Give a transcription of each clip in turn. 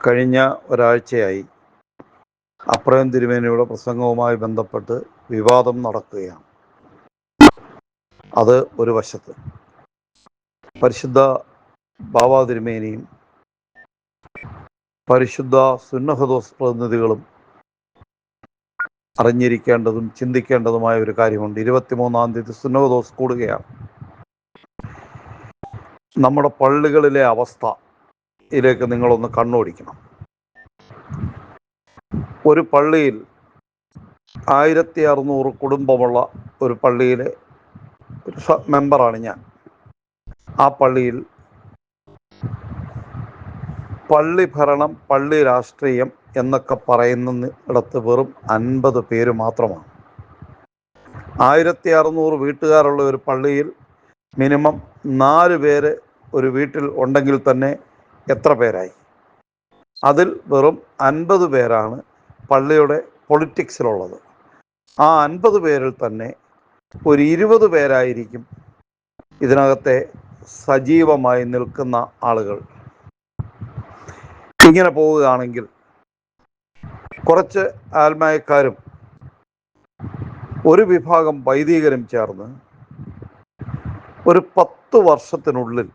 കഴിഞ്ഞ ഒരാഴ്ചയായി അപ്രയം തിരുമേനിയുടെ പ്രസംഗവുമായി ബന്ധപ്പെട്ട് വിവാദം നടക്കുകയാണ്. അത് ഒരു വശത്ത്. പരിശുദ്ധ ബാബാ തിരുമേനിയും പരിശുദ്ധ സുന്നഹദോസ് പ്രതിനിധികളും അറിഞ്ഞിരിക്കേണ്ടതും ചിന്തിക്കേണ്ടതുമായ ഒരു കാര്യമുണ്ട്. ഇരുപത്തിമൂന്നാം തീയതി സുന്നഹദോസ് കൂടുകയാണ്. നമ്മുടെ പള്ളികളിലെ അവസ്ഥ ഇതിലേക്ക് നിങ്ങളൊന്ന് കണ്ണോടിക്കണം. ഒരു പള്ളിയിൽ ആയിരത്തി അറുന്നൂറ് കുടുംബമുള്ള ഒരു പള്ളിയിലെ ഒരു മെമ്പറാണ് ഞാൻ. ആ പള്ളിയിൽ പള്ളി ഭരണം പള്ളി രാഷ്ട്രീയം എന്നൊക്കെ പറയുന്ന ഇടത്ത് വെറും അൻപത് പേര് മാത്രമാണ്. ആയിരത്തി അറുന്നൂറ് വീട്ടുകാരുള്ള ഒരു പള്ളിയിൽ മിനിമം നാല് പേര് ഒരു വീട്ടിൽ ഉണ്ടെങ്കിൽ തന്നെ എത്ര പേരായി? അതിൽ വെറും അൻപത് പേരാണ് പള്ളിയുടെ പൊളിറ്റിക്സിലുള്ളത്. ആ അൻപത് പേരിൽ തന്നെ ഒരു ഇരുപത് പേരായിരിക്കും ഇതിനകത്തെ സജീവമായി നിൽക്കുന്ന ആളുകൾ. ഇങ്ങനെ പോവുകയാണെങ്കിൽ കുറച്ച് ആത്മായക്കാരും ഒരു വിഭാഗം വൈദികരും ചേർന്ന് ഒരു പത്ത് വർഷത്തിനുള്ളിൽ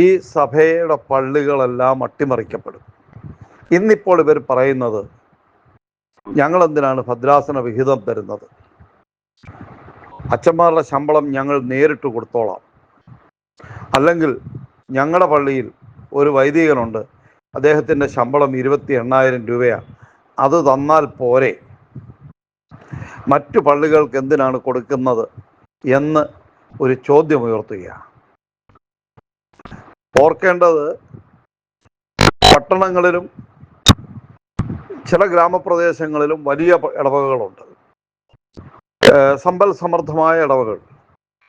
ഈ സഭയുടെ പള്ളികളെല്ലാം അട്ടിമറിക്കപ്പെടും. ഇന്നിപ്പോൾ ഇവർ പറയുന്നത് ഞങ്ങൾ എന്തിനാണ് ഭദ്രാസന വിഹിതം തരുന്നത്? അച്ഛന്മാരുടെ ശമ്പളം ഞങ്ങൾ നേരിട്ട് കൊടുത്തോളാം. അല്ലെങ്കിൽ ഞങ്ങളുടെ പള്ളിയിൽ ഒരു വൈദികനുണ്ട് അദ്ദേഹത്തിന്റെ ശമ്പളം ഇരുപത്തി എണ്ണായിരം രൂപയാണ്. അത് തന്നാൽ പോരെ? മറ്റു പള്ളികൾക്ക് എന്തിനാണ് കൊടുക്കുന്നത് എന്ന് ഒരു ചോദ്യം ഉയർത്തുകയാണ്. ഓർക്കേണ്ടത് പട്ടണങ്ങളിലും ചില ഗ്രാമപ്രദേശങ്ങളിലും വലിയ ഇടവകകളുണ്ട്. സമ്പൽ സമൃദ്ധമായ ഇടവകൾ.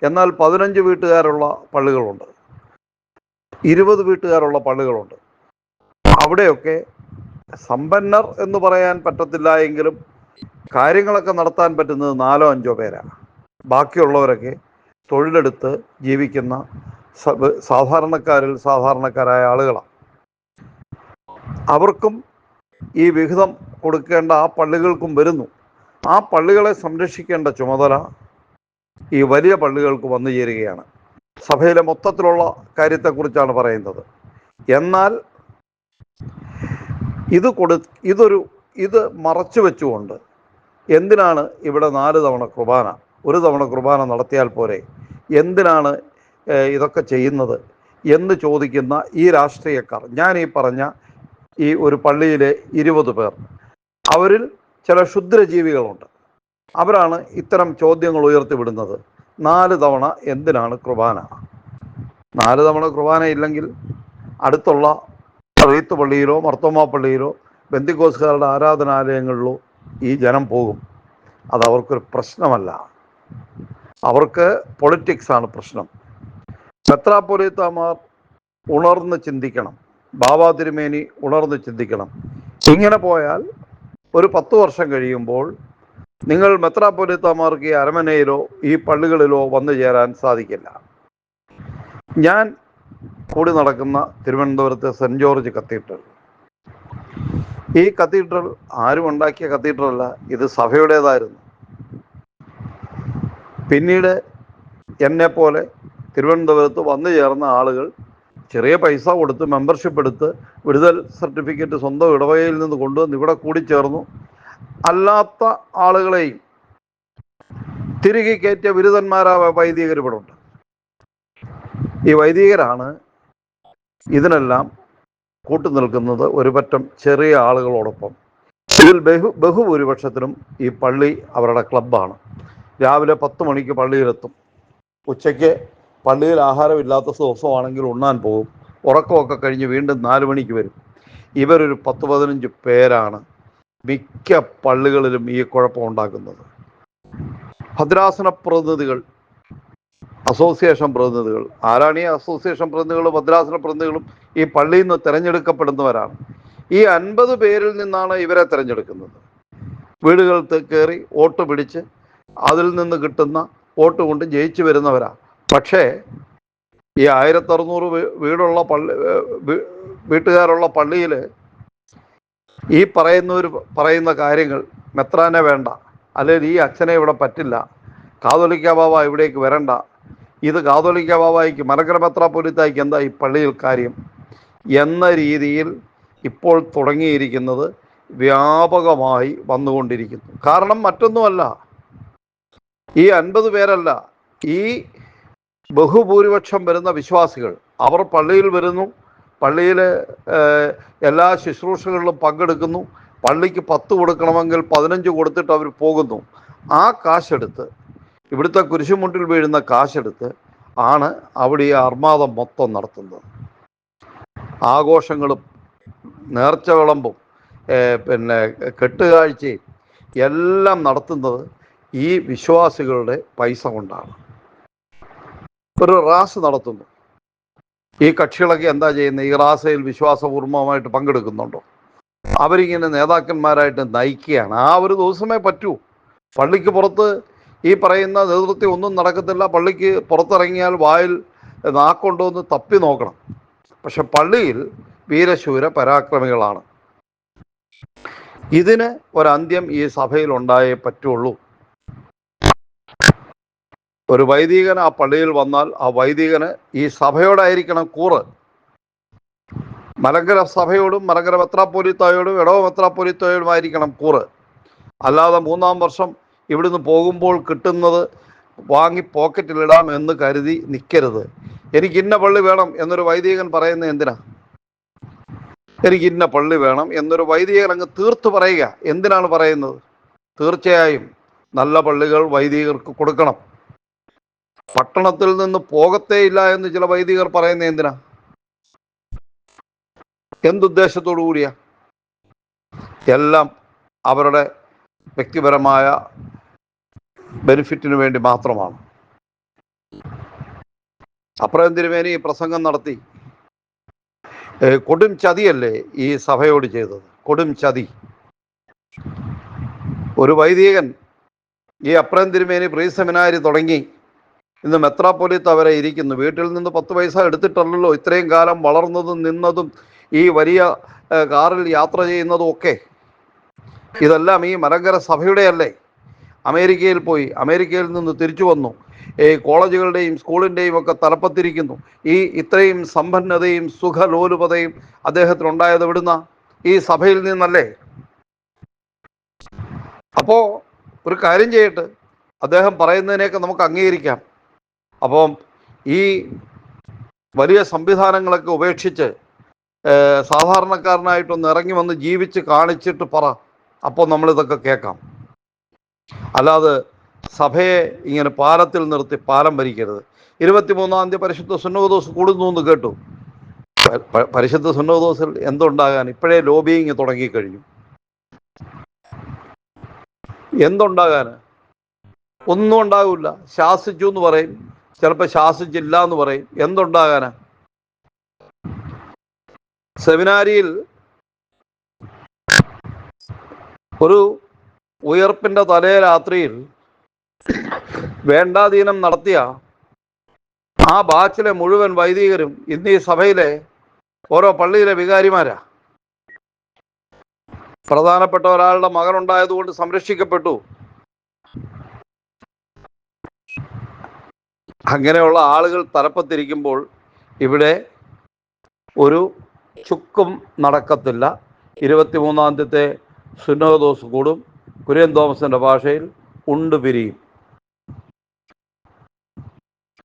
എന്നാൽ പതിനഞ്ച് വീട്ടുകാരുള്ള പള്ളികളുണ്ട്. ഇരുപത് വീട്ടുകാരുള്ള പള്ളികളുണ്ട്. അവിടെയൊക്കെ സമ്പന്നർ എന്ന് പറയാൻ പറ്റത്തില്ല എങ്കിലും കാര്യങ്ങളൊക്കെ നടത്താൻ പറ്റുന്നത് നാലോ അഞ്ചോ പേരാണ് ബാക്കിയുള്ളവരൊക്കെ തൊഴിലെടുത്ത് ജീവിക്കുന്ന സാധാരണക്കാരിൽ സാധാരണക്കാരായ ആളുകളാണ് അവർക്കും ഈ വിഹിതം കൊടുക്കേണ്ട ആ പള്ളികൾക്കും വരുന്നു. ആ പള്ളികളെ സംരക്ഷിക്കേണ്ട ചുമതല ഈ വലിയ പള്ളികൾക്ക് വന്നു ചേരുകയാണ്. സഭയിലെ മൊത്തത്തിലുള്ള കാര്യത്തെക്കുറിച്ചാണ് പറയുന്നത്. എന്നാൽ ഇത് കൊടു ഇതൊരു ഇത് മറച്ചു വെച്ചുകൊണ്ട് എന്തിനാണ് ഇവിടെ നാല് തവണ കുർബാന? ഒരു തവണ കുർബാന നടത്തിയാൽ പോരെ. എന്തിനാണ് ഇതൊക്കെ ചെയ്യുന്നത് എന്ന് ചോദിക്കുന്ന ഈ രാഷ്ട്രീയക്കാർ ഞാൻ ഈ പറഞ്ഞ ഈ ഒരു പള്ളിയിലെ ഇരുപത് പേർ അവരിൽ ചില ക്ഷുദ്രജീവികളുണ്ട്. അവരാണ് ഇത്തരം ചോദ്യങ്ങൾ ഉയർത്തിവിടുന്നത്. നാല് തവണ എന്തിനാണ് കുർബാന? നാല് തവണ കുർബാന ഇല്ലെങ്കിൽ അടുത്തുള്ള റീത്ത് പള്ളിയിലോ മർത്തോമ പള്ളിയിലോ ബന്ദിക്കോസുകാരുടെ ആരാധനാലയങ്ങളിലോ ഈ ജനം പോകും. അത് അവർക്കൊരു പ്രശ്നമല്ല. അവർക്ക് പൊളിറ്റിക്സാണ് പ്രശ്നം. മെത്രാപ്പൊലീത്താമാർ ഉണർന്ന് ചിന്തിക്കണം. ബാബാ തിരുമേനി ഉണർന്ന് ചിന്തിക്കണം. ഇങ്ങനെ പോയാൽ ഒരു പത്ത് വർഷം കഴിയുമ്പോൾ നിങ്ങൾ മെത്രാപ്പൊലീത്താമാർക്ക് ഈ അരമനയിലോ ഈ പള്ളികളിലോ വന്നു ചേരാൻ സാധിക്കില്ല. ഞാൻ കൂടി നടക്കുന്ന തിരുവനന്തപുരത്തെ സെന്റ് ജോർജ് കത്തീഡ്രൽ. ഈ കത്തീഡ്രൽ ആരും ഉണ്ടാക്കിയ കത്തീഡ്രൽ അല്ല ഇത് സഭയുടേതായിരുന്നു. പിന്നീട് എന്നെ പോലെ തിരുവനന്തപുരത്ത് വന്നു ചേർന്ന ആളുകൾ ചെറിയ പൈസ കൊടുത്ത് മെമ്പർഷിപ്പ് എടുത്ത് വിടുതൽ സർട്ടിഫിക്കറ്റ് സ്വന്തം ഇടവകയിൽ നിന്ന് കൊണ്ടുവന്ന് ഇവിടെ കൂടിച്ചേർന്നു അല്ലാത്ത ആളുകളെയും തിരികെ കയറ്റിയ ബിരുദന്മാരായ വൈദികർ ഇവിടെ ഉണ്ട് ഈ വൈദികരാണ് ഇതിനെല്ലാം കൂട്ടുനിൽക്കുന്നത് ഒരു പറ്റം ചെറിയ ആളുകളോടൊപ്പം. ഇതിൽ ബഹു ബഹുഭൂരിപക്ഷത്തിനും ഈ പള്ളി അവരുടെ ക്ലബ്ബാണ് രാവിലെ പത്ത് മണിക്ക് പള്ളിയിലെത്തും. ഉച്ചയ്ക്ക് പള്ളിയിൽ ആഹാരമില്ലാത്ത ദിവസമാണെങ്കിൽ ഉണ്ണാൻ പോകും. ഉറക്കമൊക്കെ കഴിഞ്ഞ് വീണ്ടും നാല് മണിക്ക് വരും. ഇവരൊരു പത്ത് പതിനഞ്ച് പേരാണ് മിക്ക പള്ളികളിലും ഈ കുഴപ്പം ഉണ്ടാക്കുന്നത്. ഭദ്രാസന പ്രതിനിധികൾ അസോസിയേഷൻ പ്രതിനിധികൾ. ആരാണ് ഈ അസോസിയേഷൻ പ്രതിനിധികളും ഭദ്രാസന പ്രതിനിധികളും? ഈ പള്ളിയിൽ നിന്ന് തിരഞ്ഞെടുക്കപ്പെടുന്നവരാണ്. ഈ അൻപത് പേരിൽ നിന്നാണ് ഇവരെ തിരഞ്ഞെടുക്കുന്നത്. വീടുകളിൽ കയറി വോട്ട് പിടിച്ച് അതിൽ നിന്ന് കിട്ടുന്ന വോട്ട് കൊണ്ട് ജയിച്ചു വരുന്നവരാ. പക്ഷേ ഈ ആയിരത്തി അറുന്നൂറ് വീടുള്ള പള്ളി വീട്ടുകാരുള്ള പള്ളിയിൽ ഈ പറയുന്നവർ പറയുന്ന കാര്യങ്ങൾ മെത്രാനെ വേണ്ട അല്ലെങ്കിൽ ഈ അച്ഛനെ ഇവിടെ പറ്റില്ല കാതോലിക്ക ബാബ ഇവിടേക്ക് വരണ്ട ഇത് കാതോലിക്ക ബാബായിക്ക് മലങ്കര മെത്രാപ്പൊലിത്തായിക്ക് എന്താ ഈ പള്ളിയിൽ കാര്യം? എന്ന രീതിയിൽ ഇപ്പോൾ തുടങ്ങിയിരിക്കുന്നത് വ്യാപകമായി വന്നുകൊണ്ടിരിക്കുന്നു. കാരണം മറ്റൊന്നുമല്ല ഈ അൻപത് പേരല്ല ഈ ബഹുഭൂരിപക്ഷം വരുന്ന വിശ്വാസികൾ അവർ പള്ളിയിൽ വരുന്നു പള്ളിയിലെ എല്ലാ ശുശ്രൂഷകളിലും പങ്കെടുക്കുന്നു പള്ളിക്ക് പത്ത് കൊടുക്കണമെങ്കിൽ പതിനഞ്ച് കൊടുത്തിട്ട് അവർ പോകുന്നു. ആ കാശെടുത്ത് ഇവിടുത്തെ കുരിശുമുട്ടിൽ വീഴുന്ന കാശെടുത്ത് ആണ് അവിടെ ഈ അർമാദം മൊത്തം നടത്തുന്നത്. ആഘോഷങ്ങളും നേർച്ച വിളമ്പും പിന്നെ കെട്ടുകാഴ്ചയും എല്ലാം നടത്തുന്നത് ഈ വിശ്വാസികളുടെ പൈസ കൊണ്ടാണ്. ഒരു റാസ് നടത്തുന്നു. ഈ കക്ഷികളൊക്കെ എന്താ ചെയ്യുന്നത്? ഈ റാസയിൽ വിശ്വാസപൂർവമായിട്ട് പങ്കെടുക്കുന്നുണ്ടോ? അവരിങ്ങനെ നേതാക്കന്മാരായിട്ട് നയിക്കുകയാണ്. ആ ഒരു ദിവസമേ പറ്റൂ. പള്ളിക്ക് പുറത്ത് ഈ പറയുന്ന നേതൃത്വം ഒന്നും നടക്കത്തില്ല. പള്ളിക്ക് പുറത്തിറങ്ങിയാൽ വായിൽ നാക്കൊണ്ടോ എന്ന് തപ്പി നോക്കണം. പക്ഷെ പള്ളിയിൽ വീരശൂര പരാക്രമികളാണ്. ഇതിന് ഒരന്ത്യം ഈ സഭയിൽ ഉണ്ടായേ പറ്റുള്ളൂ. ഒരു വൈദികൻ ആ പള്ളിയിൽ വന്നാൽ ആ വൈദികന് ഈ സഭയോടായിരിക്കണം കൂറ്. മലങ്കര സഭയോടും മലങ്കര മെത്രാപ്പൊലിത്തായോടും ഇടവ മെത്രാപ്പൊലിത്തായോടുമായിരിക്കണം കൂറ്. അല്ലാതെ മൂന്നാം വർഷം ഇവിടുന്ന് പോകുമ്പോൾ കിട്ടുന്നത് വാങ്ങി പോക്കറ്റിലിടാം എന്ന് കരുതി നിൽക്കരുത് എനിക്ക് ഇന്ന പള്ളി വേണം എന്നൊരു വൈദികൻ പറയുന്നത് എന്തിനാ? എനിക്ക് ഇന്ന പള്ളി വേണം എന്നൊരു വൈദികൻ അങ്ങ് തീർത്ത് പറയുക. എന്തിനാണ് പറയുന്നത്? തീർച്ചയായും നല്ല പള്ളികൾ വൈദികർക്ക് കൊടുക്കണം. പട്ടണത്തിൽ നിന്ന് പോകത്തേ ഇല്ല എന്ന് ചില വൈദികർ പറയുന്നത് എന്തിനാ? എന്തുദ്ദേശത്തോടു കൂടിയാ? എല്ലാം അവരുടെ വ്യക്തിപരമായ ബെനിഫിറ്റിന് വേണ്ടി മാത്രമാണ്. അപ്രയം തിരുമേനി പ്രസംഗം നടത്തി. കൊടും ചതിയല്ലേ ഈ സഭയോട് ചെയ്തത്? കൊടും ചതി. ഒരു വൈദികൻ ഈ അപ്രയം തിരുമേനി പ്രീ സെമിനാരി തുടങ്ങി. ഇന്ന് മെത്രാപ്പൊലിത്ത വരെ ഇരിക്കുന്നു. വീട്ടിൽ നിന്ന് പത്ത് പൈസ എടുത്തിട്ടല്ലല്ലോ ഇത്രയും കാലം വളർന്നതും നിന്നതും ഈ വലിയ കാറിൽ യാത്ര ചെയ്യുന്നതും ഒക്കെ. ഇതെല്ലാം ഈ മലങ്കര സഭയുടെ അല്ലേ അമേരിക്കയിൽ പോയി അമേരിക്കയിൽ നിന്ന് തിരിച്ചു വന്നു. ഈ കോളേജുകളുടെയും സ്കൂളിന്റെയും ഒക്കെ തലപ്പത്തിരിക്കുന്നു. ഈ ഇത്രയും സമ്പന്നതയും സുഖലോലുപതയും അദ്ദേഹത്തിനുണ്ടായത് എവിടുന്ന? ഈ സഭയിൽ നിന്നല്ലേ? അപ്പോൾ ഒരു കാര്യം ചെയ്യട്ട്. അദ്ദേഹം പറയുന്നതിനെയൊക്കെ നമുക്ക് അംഗീകരിക്കാം. അപ്പം ഈ വലിയ സംവിധാനങ്ങളൊക്കെ ഉപേക്ഷിച്ച് സാധാരണക്കാരനായിട്ടൊന്ന് ഇറങ്ങി വന്ന് ജീവിച്ച് കാണിച്ചിട്ട് പറ. അപ്പോൾ നമ്മളിതൊക്കെ കേൾക്കാം. അല്ലാതെ സഭയെ ഇങ്ങനെ പാലത്തിൽ നിർത്തി പാലം ഭരിക്കരുത്. ഇരുപത്തിമൂന്നാം തീയതി പരിശുദ്ധ സുന്നോദോസ് കൂടുന്നു എന്ന് കേട്ടു. പരിശുദ്ധ സുന്നോദോസിൽ എന്തുണ്ടാകാൻ? ഇപ്പോഴേ ലോബിയിങ് തുടങ്ങിക്കഴിഞ്ഞു. എന്തുണ്ടാകാൻ ഒന്നും ഉണ്ടാകില്ല ശാസിച്ചു എന്ന് പറയും. ചിലപ്പോൾ ശാസിച്ചില്ല എന്ന് പറയും. എന്തുണ്ടാകാനാ? സെമിനാരിയിൽ ഒരു ഉയർപ്പിന്റെ തലേ രാത്രിയിൽ വേണ്ടാധീനം നടത്തിയ ആ ബാച്ചിലെ മുഴുവൻ വൈദികരും ഇന്ന് ഈ സഭയിലെ ഓരോ പള്ളിയിലെ വികാരിമാരാ. പ്രധാനപ്പെട്ട ഒരാളുടെ മകനുണ്ടായതുകൊണ്ട് സംരക്ഷിക്കപ്പെട്ടു. അങ്ങനെയുള്ള ആളുകൾ തലപ്പത്തിരിക്കുമ്പോൾ ഇവിടെ ഒരു ചുക്കും നടക്കത്തില്ല. ഇരുപത്തിമൂന്നാം തീയതി സുന്നോദോസ് കൂടും. കുര്യൻ തോമസിന്റെ ഭാഷയിൽ ഉണ്ട് പിരിയും